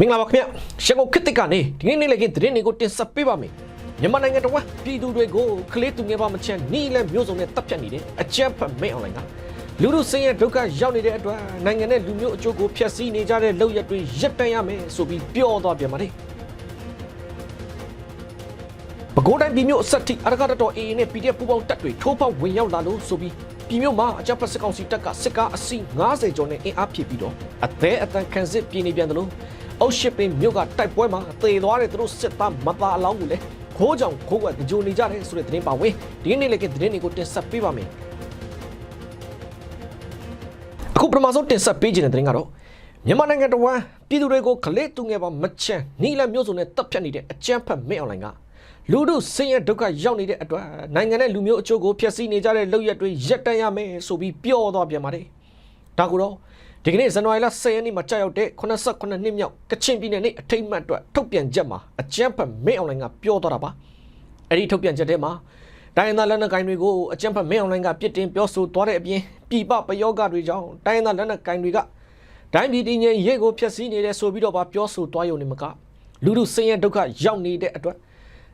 မင်္ဂလာပါခင်ဗျရှန်ကုန်ခေတ်သစ်ကနေဒီနေ့နေ့လည်းကင်းသတင်းတွေကိုတင်ဆက်ပေးပါမယ်မြန်မာနိုင်ငံတော်ကပြည်သူတွေကိုကလေးသူငယ်ပါမချမ်းနီးလန်းမျိုးစုံနဲ့တပ်ဖြတ်နေတဲ့အကြမ်းဖက်မဲအွန်လိုင်းကလူလူစင်းရဲ့ဒုက္ခရောက်နေတဲ့အတွက်နိုင်ငံနဲ့လူမျိုးအကျိုးကိုဖျက်ဆီးနေကြတဲ့လုပ်ရက်တွေရပ်တန့်ရမယ်ဆိုပြီးပြောသွားပြန်ပါတယ်ပဲခူးတိုင်းပြည်မျိုးအဆက်ထိအရကတတော် AA နဲ့ PDF ပူးပေါင်းတပ်တွေထိုးဖောက်ဝင်ရောက်လာလို့ဆိုပြီးပြည်မျိုးမှာအကြမ်းဖက်စစ်ကောင်စီတပ်ကစစ်ကားအစီး90ကျော်နဲ့အင်အားဖြည့်ပြီးတော့အသေးအတန်ခံစစ်ပြည်နေပြန်တယ်လို့ အုတ်ရှိပင်မြို့ကတိုက်ပွဲမှာသေသွားတဲ့သူတို့စစ်သားမသားအလောင်းကိုလည်းခိုးကြောင်ခိုးကွက်ကြိုနေကြတယ်ဆိုတဲ့သတင်းပါဝင်ဒီနေ့လည်းကသတင်းတွေကိုတင်ဆက်ပေးပါမယ်အခုပထမဆုံးတင်ဆက်ပေးခြင်းတဲ့သတင်းကတော့မြန်မာနိုင်ငံတော်ဝန်ပြည်သူတွေကိုခလေးသူငယ်ပါမချမ်းနီလမျိုးစုံနဲ့တပ်ဖြတ်နေတဲ့အကြမ်းဖက်မဲအွန်လိုင်းကလူတို့ဆင်းရဲဒုက္ခရောက်နေတဲ့အတွက်နိုင်ငံနဲ့လူမျိုးအချို့ကိုဖျက်ဆီးနေကြတဲ့လုပ်ရက်တွေရပ်တန့်ရမယ်ဆိုပြီးပြောသွားပြန်ပါတယ်ဒါကူတော့ ဒီကနေ့ဇန်နဝါရီလ10ရက်နေ့မှာကြာရောက်တဲ့89နှစ်မြောက်ကချင်ပြည်နယ်နေ့အထိမ်းအမှတ်အတွက်ထုတ်ပြန်ချက်မှာအကြမ်းဖက်မဲအွန်လိုင်းကပြောသွားတာပါအဲ့ဒီထုတ်ပြန်ချက်ထဲမှာတိုင်းဒေသလက်နက်ကိုင်တွေကိုအကြမ်းဖက်မဲအွန်လိုင်းကပြစ်တင်ပြောဆိုသွားတဲ့အပြင်ပြည်ပပယောဂတွေကြောင့်တိုင်းဒေသလက်နက်ကိုင်တွေကတိုင်းပြည်တည်ငြိမ်ရေးကိုဖျက်ဆီးနေတယ်ဆိုပြီးတော့ဗာပြောဆိုသွားရုံနဲ့မကလူလူဆင်းရဲဒုက္ခရောက်နေတဲ့အတွက်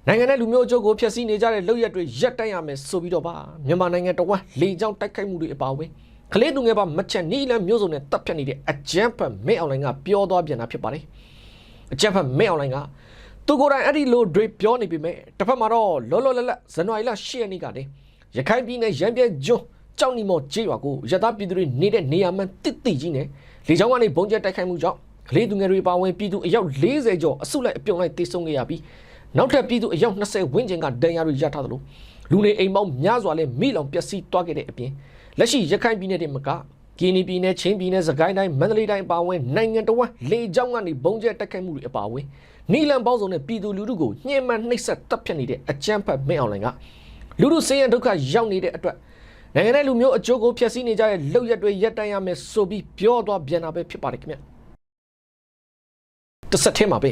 နိုင်ငံနဲ့လူမျိုးအကျိုးကိုဖျက်ဆီးနေကြတဲ့လုပ်ရက်တွေရပ်တန့်ရမယ်ဆိုပြီးတော့ဗာမြန်မာနိုင်ငံတော်ဝန်လေကြောင်းတိုက်ခိုက်မှုတွေအပါအဝင် ကလေးသူငယ်ပါမချက်နီလန်မျိုးစုံနဲ့တပ်ဖြတ်နေတဲ့အကြမ်းဖက်မဲအွန်လိုင်းကပြောသွားပြန်တာဖြစ်ပါတယ်အကြမ်းဖက်မဲအွန်လိုင်းကသူကိုယ်တိုင်အဲ့ဒီလိုတွေပြောနေပြီမဲ့တစ်ဖက်မှာတော့လောလောလတ်လတ်ဇန်နဝါရီလ10ရက်နေ့ကတည်းရခိုင်ပြည်နယ်ရန်ပြဲကျွန်းကြောက်နီမော်ကျေးရွာကိုရသပြည်သူတွေနေတဲ့နေရာမှန်တစ်တိကြီးနဲ့လေကြောင်းကနေဘုံကျဲတိုက်ခိုက်မှုကြောင့်ကလေးသူငယ်တွေပါဝင်ပြည်သူအယောက်40ကျော်အစုလိုက်အပြုံလိုက်တေဆုံးခဲ့ရပြီးနောက်ထပ်ပြည်သူအယောက်20ဝန်းကျင်ကဒဏ်ရာတွေရထားသလိုလူနေအိမ်ပေါင်းများစွာလည်းမိလောင်ပျက်စီးသွားခဲ့တဲ့အပြင် လက်ရှိရခိုင်ပြည်နယ်တွေမှာကကီနီပြည်နယ်ချင်းပြည်နယ်စကိုင်းတိုင်းမန္တလေးတိုင်းအပါအဝင်နိုင်ငံတော်ဝန်လေကြောင်းကနေဘုံကျဲတိုက်ခိုက်မှုတွေအပါအဝင်နီလန်ပေါင်းစုံနဲ့ပြည်သူလူထုကိုညှဉ်းပန်းနှိပ်စက်တပ်ဖြတ်နေတဲ့အကြမ်းဖက်မင်းအောင်လိုင်ကလူထုစင်းရဲဒုက္ခရောက်နေတဲ့အတွက်နိုင်ငံတဲ့လူမျိုးအကျိုးကိုဖျက်ဆီးနေကြတဲ့လုပ်ရက်တွေရပ်တန့်ရမယ်ဆိုပြီးပြောသွားပြန်တာပဲဖြစ်ပါတယ်ခင်ဗျတစ်ဆက်ထဲမှာပဲ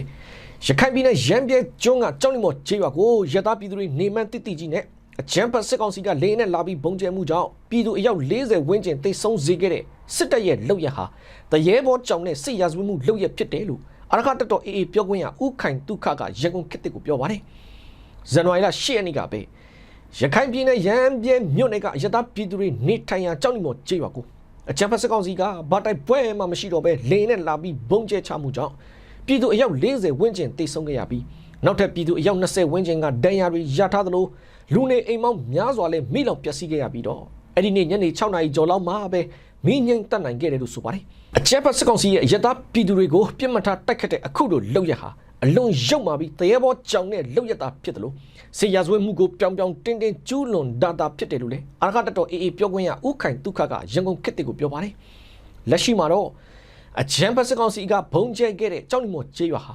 ရခိုင်ပြည်နယ်ရန်ပြဲကျွန်းကကြောက်နေမော်ခြေရွာကိုရသားပြည်သူတွေနေမှန်းတိတိကြီးနဲ့ အကြမ်းဖက်စစ်ကောင်စီကလေနဲ့လာပြီးဘုံကျဲမှုကြောင့်ပြည်သူအယောက်40ဝန်းကျင်တိတ်ဆုံးစေခဲ့တဲ့စစ်တပ်ရဲ့လုပ်ရက်ဟာတရေဘောကြောင့်နဲ့စစ်ရာဇဝတ်မှုလုပ်ရက်ဖြစ်တယ်လို့အရခတတော်အေအေပြောခွင့်ရဥခိုင်တုခကရန်ကုန်ခေတ်ကိုပြောပါတယ်ဇန်နဝါရီလ10ရက်နေ့ကပဲရခိုင်ပြည်နယ်ရန်ပြဲမြို့နယ်ကအရတားပြည်သူတွေနေထိုင်ရာကြောက်နေမော်ကျေးရွာကိုအကြမ်းဖက်စစ်ကောင်စီကဗတ်တိုက်ပွဲမှမရှိတော့ပဲလေနဲ့လာပြီးဘုံကျဲချမှုကြောင့်ပြည်သူအယောက်40ဝန်းကျင်တိတ်ဆုံးခဲ့ရပြီး နောက်ထပ်ပြည်သူအယောက်20ဝန်းကျင်ကဒဏ်ရာတွေရထားသလိုလူနေအိမ်မောင်းများစွာလည်းမိလောင်ပျက်စီးခဲ့ရပြီးတော့အဲ့ဒီနေ့ညနေ6နာရီကျော်လောက်မှာပဲမိငိမ့်တက်နိုင်ခဲ့တယ်လို့ဆိုပါတယ်အကြမ်းဖက်စစ်ကောင်စီရဲ့အရတားပြည်သူတွေကိုပြစ်မှတ်ထားတိုက်ခတ်တဲ့အခုလိုလုပ်ရဟာအလွန်ရုပ်မာပြီးတရေဘောကြောင်နဲ့လောက်ရတာဖြစ်တယ်လို့စေရဇဝဲမှုကိုပြောင်ပြောင်တင်းတင်းကျူးလွန်ဒါတာဖြစ်တယ်လို့လေအာရခတတော်အေးအေးပြောခွင့်ရဥခိုင်ဒုက္ခကရန်ကုန်ခေတ်တွေကိုပြောပါတယ်လက်ရှိမှာတော့အချမ်းပစစ်ကောင်စီကဘုံကျဲခဲ့တဲ့ကြောက်နေမော်ကျေးရွာဟာ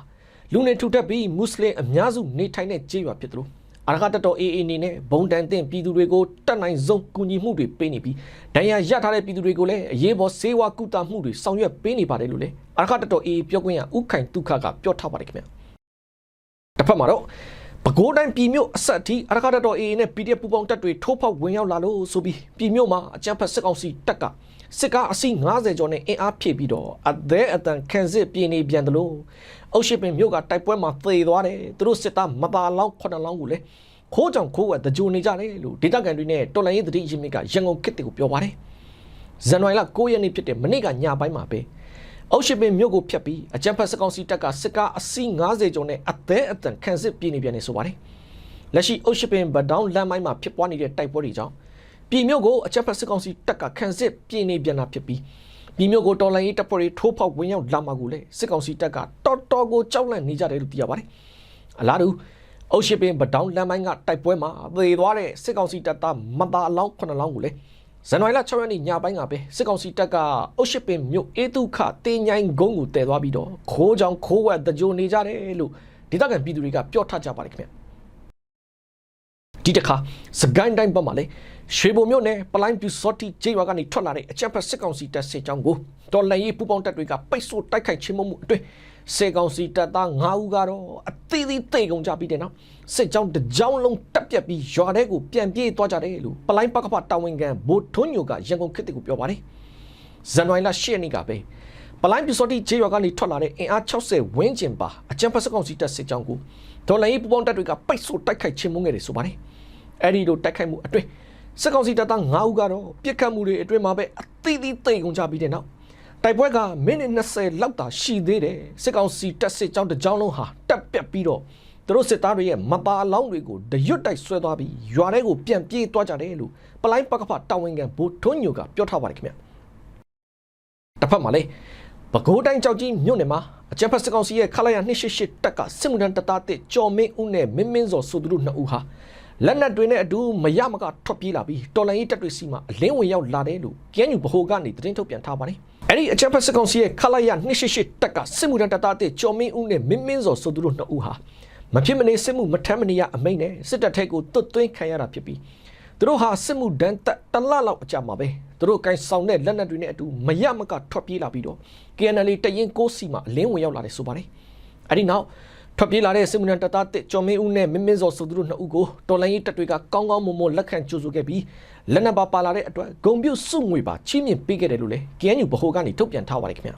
လူနေထူထပ်ပြီးမွတ်စလင်အများစုနေထိုင်တဲ့ကျေးရွာဖြစ်တယ်လို့အာရခတတော်အေးအေးအနေနဲ့ဘုံတန်တင်ပြည်သူတွေကိုတတ်နိုင်ဆုံးကူညီမှုတွေပေးနေပြီးဒဏ်ရာရထားတဲ့ပြည်သူတွေကိုလည်းအရေးပေါ်စေဝါကုသမှုတွေဆောင်ရွက်ပေးနေပါတယ်လို့လေအာရခတတော်အေးအေးပြောခွင့်ရဥခိုင်ဒုက္ခကပြောထားပါတယ်ခင်ဗျာတစ်ဖက်မှာတော့ ပဲခူးတိုင်းပြည်မြို့အဆက်အထိအရခတတော် AA နဲ့ PDF ပူပေါင်းတပ်တွေထိုးဖောက်ဝင်ရောက်လာလို့ဆိုပြီးပြည်မြို့မှာအကြမ်းဖက်စစ်ကောင်စီတပ်ကစစ်ကားအစီး90ကျော်နဲ့အင်အားဖြည့်ပြီးတော့အသေးအတန်ခံစစ်ပြည်နေပြန်တယ်လို့အုတ်ရှိပင်မြို့ကတိုက်ပွဲမှာသေသွားတယ်သူတို့စစ်သားမပါလောင်း9လောင်းကိုလည်းခိုးကြောင်ခိုးဝဲတကြိုနေကြတယ်လို့ဒေတာကန်တွေနဲ့တော်လိုင်းရေးတတိရင်းမြစ်ကရန်ကုန်ခေတ်တွေကိုပြောပါတယ်ဇန်နဝါရီလ9ရက်နေ့ဖြစ်တဲ့မနေ့ကညပိုင်းမှာပဲ အုတ်ရှိပင်မြို့ကိုဖျက်ပြီးအကြံဖက်စစ်ကောင်စီတပ်ကစစ်ကားအစီး90ကျော်နဲ့အသေးအတန်ခံစစ်ပြည်နေပြန်နေဆိုပါတယ်။လက်ရှိအုတ်ရှိပင်ဗဒေါင်းလမ်းမိုင်းမှာဖြစ်ပွားနေတဲ့တိုက်ပွဲတွေကြောင့်ပြည်မြို့ကိုအကြံဖက်စစ်ကောင်စီတပ်ကခံစစ်ပြည်နေပြန်တာဖြစ်ပြီးပြည်မြို့ကိုတော်လိုင်းရေးတပ်ဖွဲ့တွေထိုးဖောက်ဝင်ရောက်လာမှာကိုလေစစ်ကောင်စီတပ်ကတော်တော်ကိုကြောက်လန့်နေကြတယ်လို့သိရပါတယ်။အလားတူအုတ်ရှိပင်ဗဒေါင်းလမ်းမိုင်းကတိုက်ပွဲမှာသေသွားတဲ့စစ်ကောင်စီတပ်သားမသားအလောင်း9လောင်းကိုလေ ဇန်နဝါရီလ6ရက်နေ့ညပိုင်းကပဲစစ်ကောင်စီတပ်ကအုတ်ရှိပင်မြို့အေးတုခတင်းញိုင်းဂုံးကိုတည်သွားပြီးတော့ခိုးကြောင်ခိုးဝက်တကြိုနေကြတယ်လို့ဒေသခံပြည်သူတွေကပြောထားကြပါတယ်ခင်ဗျဒီတခါစကိုင်းတိုင်းဘက်မှာလေရွှေဘုံမြို့နယ်ပလိုင်းပြူစောတိကျေးရွာကနေထွက်လာတဲ့အကြမ်းဖက်စစ်ကောင်စီတပ်စစ်ကြောင်းကိုတော်လှန်ရေးပူးပေါင်းတပ်တွေကပိတ်ဆို့တိုက်ခိုက်ချင်းမှုမှုအတွင်းစစ်ကောင်စီတပ်သား9ဦးကတော့အသေးသေးတိတ်ကုန်ကြပြီးတဲ့နောက် စစ်ကြောင်းတစ်ကြောင်းလုံးတက်ပြက်ပြီးရွာထဲကိုပြန်ပြေးသွားကြတယ်လို့ပလိုင်းပကဖတာဝန်ခံဘိုထွန်းညိုကရန်ကုန်ခေတ်ကိုပြောပါတယ်ဇန်နဝါရီလ10ရက်နေ့ကပဲပလိုင်းပြူစောတိဂျေးရွာကနေထွက်လာတဲ့အင်အား60ဝန်းကျင်ပါအကြံဖက်စကောင်စီတပ်စစ်ကြောင်းကိုဒေါ်လာရေးပူပေါင်းတပ်တွေကပိတ်ဆို့တိုက်ခိုက်ချေမှုန်းခဲ့တယ်ဆိုပါတယ်အဲ့ဒီလိုတိုက်ခိုက်မှုအတွင်းစစ်ကောင်စီတပ်သား9ဦးကတော့ပြစ်ခတ်မှုတွေအတွင်းမှာပဲအသီးသီးသိမ်းကုန်ကြပြီးတဲ့နောက်တိုက်ပွဲကမိနစ်20လောက်သာရှိသေးတယ်စစ်ကောင်စီတပ်စစ်ကြောင်းတစ်ကြောင်းလုံးဟာတက်ပြက်ပြီးတော့ သူတို့စစ်သားတွေရဲ့မပါအလောင်းတွေကိုတရွတ်တိုက်ဆွဲသွားပြီးရွာထဲကိုပြန်ပြေးသွားကြတယ်လို့ပလိုင်းပကဖတာဝန်ခံဘိုးထွန်းညိုကပြောထားပါတယ်ခင်ဗျတစ်ဖက်မှာလည်းပဲခူးတိုင်းကြောက်ကြီးမြို့နယ်မှာအကြံဖက်စစ်ကောင်စီရဲ့ခလာရ288တပ်ကစစ်မှုထမ်းတပ်သားတစ်ကျော်မင်းဦးနဲ့မင်းမင်းစောဆိုသူတို့နှစ်ဦးဟာလက်နက်တွေနဲ့အတူမရမကထွက်ပြေးလာပြီးတော်လိုင်းရေးတပ်တွေစီမှာအလင်းဝင်ရောက်လာတယ်လို့ကျန်းယူဗဟိုကနေသတင်းထုတ်ပြန်ထားပါတယ်။အဲ့ဒီအကြံဖက်စစ်ကောင်စီရဲ့ခလာရ288တပ်ကစစ်မှုထမ်းတပ်သားတစ်ကျော်မင်းဦးနဲ့မင်းမင်းစောဆိုသူတို့နှစ်ဦးဟာ မဖြစ်မနေစစ်မှုမထမ်းမနေရအမိန့်နဲ့စစ်တပ်ထက်ကိုတွတ်သွင်းခံရတာဖြစ်ပြီးသူတို့ဟာစစ်မှုဒဏ်တက်တလလောက်အကြမှာပဲသူတို့ကိုင်ဆောင်တဲ့လက်နက်တွေနဲ့အတူမရမကထွက်ပြေးလာပြီးတော့ KNL တရင်ကိုစီမှာအလင်းဝင်ရောက်လာတယ်ဆိုပါတယ်အဲ့ဒီနောက်ထွက်ပြေးလာတဲ့စစ်မှုထမ်းတပ်သားတစ်ကျော်မင်းဦးနဲ့မင်းမင်းစောဆိုသူတို့နှစ်ဦးကိုတော်လိုင်းရေးတပ်တွေကကောင်းကောင်းမွန်မွန်လက်ခံကြိုဆိုခဲ့ပြီးလက်နက်ပါပါလာတဲ့အတွက်ဂုံပြုတ်စုငွေပါချီးမြှင့်ပေးခဲ့တယ်လို့လည်း KNU ဗဟိုကနေထုတ်ပြန်ထားပါတယ်ခင်ဗျာ